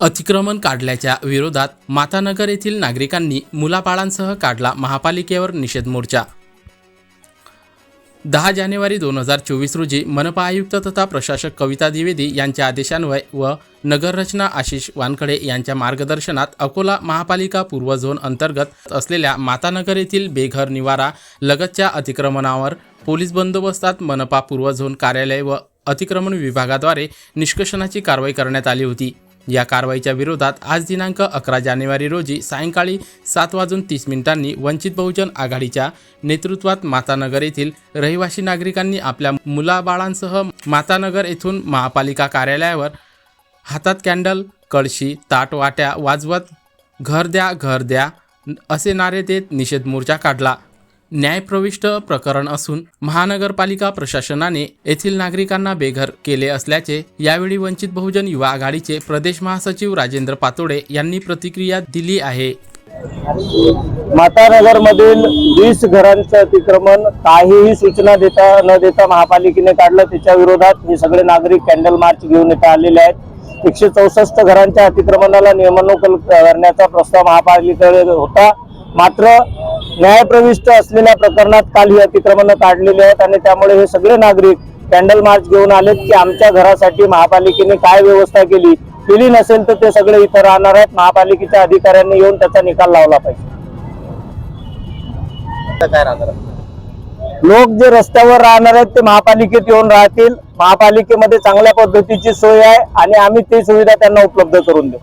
अतिक्रमण काढल्याच्या विरोधात मातानगर येथील नागरिकांनी मुलाबाळांसह काढला महापालिकेवर निषेध मोर्चा. दहा जानेवारी दोन हजार चोवीस रोजी मनपा आयुक्त तथा प्रशासक कविता द्विवेदी यांच्या आदेशान्वये व नगररचना आशिष वानखडे यांच्या मार्गदर्शनात अकोला महापालिका पूर्व झोन अंतर्गत असलेल्या मातानगर येथील बेघर निवारा लगतच्या अतिक्रमणावर पोलीस बंदोबस्तात मनपा पूर्व झोन कार्यालय व अतिक्रमण विभागाद्वारे निष्कर्षणाची कारवाई करण्यात आली होती. या कारवाईच्या विरोधात आज दिनांक अकरा जानेवारी रोजी सायंकाळी सात वाजून तीस मिनिटांनी वंचित बहुजन आघाडीच्या नेतृत्वात मातानगर येथील रहिवासी नागरिकांनी आपल्या मुलाबाळांसह मातानगर येथून महापालिका कार्यालयावर हातात कॅन्डल कळशी ताट वाट्या वाजवत घर द्या घर द्या असे नारे देत निषेध मोर्चा काढला. न्यायप्रविष्ट प्रकरण असून महानगरपालिका प्रशासनाने येथील नागरिकांना बेघर केले असल्याचे यावेळी वंचित बहुजन युवा आघाडीचे प्रदेश महासचिव राजेंद्र पातोडे यांनी प्रतिक्रिया दिली आहे. मातानगर मधील वीस घरांचं अतिक्रमण काहीही सूचना देता न देता महापालिकेने काढलं. त्याच्या विरोधात हे सगळे नागरिक कॅन्डल मार्च घेऊन इथे आलेले आहेत. एकशे चौसष्ट घरांच्या अतिक्रमणाला नियमानुकूल करण्याचा प्रस्ताव महापालिकेकडे होता. मात्र न्यायप्रविष्ट असलेल्या प्रकरणात काल ही अतिक्रमणं काढलेली आहेत आणि त्यामुळे हे सगळे नागरिक कॅन्डल मार्च घेऊन आलेत की आमच्या घरासाठी महापालिकेने काय व्यवस्था केली केली नसेल तर ते सगळे इथं राहणार आहेत. महापालिकेच्या अधिकाऱ्यांनी येऊन त्याचा निकाल लावला पाहिजे. लोक जे रस्त्यावर राहणार आहेत ते महापालिकेत येऊन राहतील. महापालिकेमध्ये चांगल्या पद्धतीची सोय आहे आणि आम्ही ती सुविधा त्यांना उपलब्ध करून देऊ.